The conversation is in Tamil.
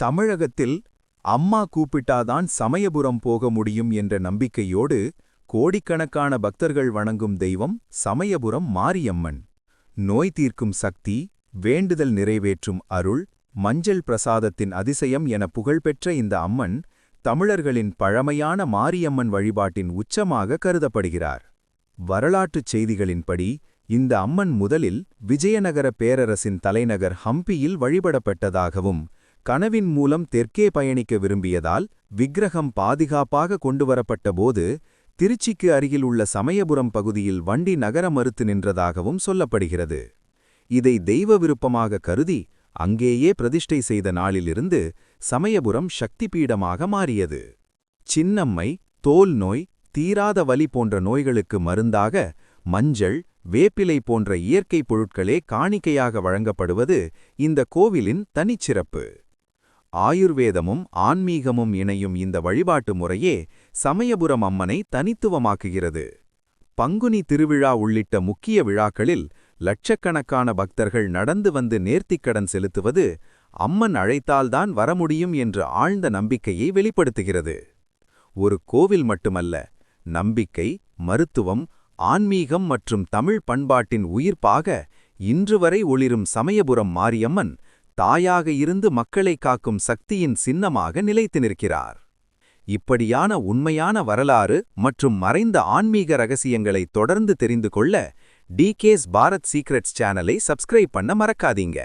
தமிழகத்தில் அம்மா கூப்பிட்டாதான் சமயபுரம் போக முடியும் என்ற நம்பிக்கையோடு கோடிக்கணக்கான பக்தர்கள் வணங்கும் தெய்வம் சமயபுரம் மாரியம்மன். நோய் தீர்க்கும் சக்தி வேண்டுதல் நிறைவேற்றும் அருள் மஞ்சள் பிரசாதத்தின் அதிசயம் என புகழ்பெற்ற இந்த அம்மன் தமிழர்களின் பழமையான மாரியம்மன் வழிபாட்டின் உச்சமாக கருதப்படுகிறார். வரலாற்றுச் செய்திகளின்படி இந்த அம்மன் முதலில் விஜயநகர பேரரசின் தலைநகர் ஹம்பியில் வழிபடப்பட்டதாகவும் கனவின் மூலம் தெற்கே பயணிக்க விரும்பியதால் விக்கிரகம் பாதுகாப்பாக கொண்டுவரப்பட்டபோது திருச்சிக்கு அருகில் உள்ள சமயபுரம் பகுதியில் வண்டி நகர மறுத்து நின்றதாகவும் சொல்லப்படுகிறது. இதை தெய்வ விருப்பமாக கருதி அங்கேயே பிரதிஷ்டை செய்த நாளிலிருந்து சமயபுரம் சக்தி பீடமாக மாறியது. சின்னம்மை தோல் நோய் தீராத வலி போன்ற நோய்களுக்கு மருந்தாக மஞ்சள் வேப்பிலை போன்ற இயற்கை பொருட்களே காணிக்கையாக வழங்கப்படுவது இந்த கோவிலின் தனிச்சிறப்பு. ஆயுர்வேதமும் ஆன்மீகமும் இணையும் இந்த வழிபாட்டு முறையே சமயபுரம் அம்மனை தனித்துவமாக்குகிறது. பங்குனி திருவிழா உள்ளிட்ட முக்கிய விழாக்களில் லட்சக்கணக்கான பக்தர்கள் நடந்து வந்து நேர்த்திக்கடன் செலுத்துவது அம்மன் அழைத்தால்தான் வர முடியும் என்ற ஆழ்ந்த நம்பிக்கையை வெளிப்படுத்துகிறது. ஒரு கோவில் மட்டுமல்ல நம்பிக்கை மருத்துவம் ஆன்மீகம் மற்றும் தமிழ் பண்பாட்டின் உயிர்ப்பாக இன்று வரை ஒளிரும் சமயபுரம் மாரியம்மன் தாயாக இருந்து மக்களை காக்கும் சக்தியின் சின்னமாக நிலைத்து நிற்கிறார் இப்படியான உண்மையான வரலாறு மற்றும் மறைந்த ஆன்மீக ரகசியங்களை தொடர்ந்து தெரிந்து கொள்ள டிகேஸ் பாரத் சீக்ரெட்ஸ் சேனலை சப்ஸ்கிரைப் பண்ண மறக்காதீங்க.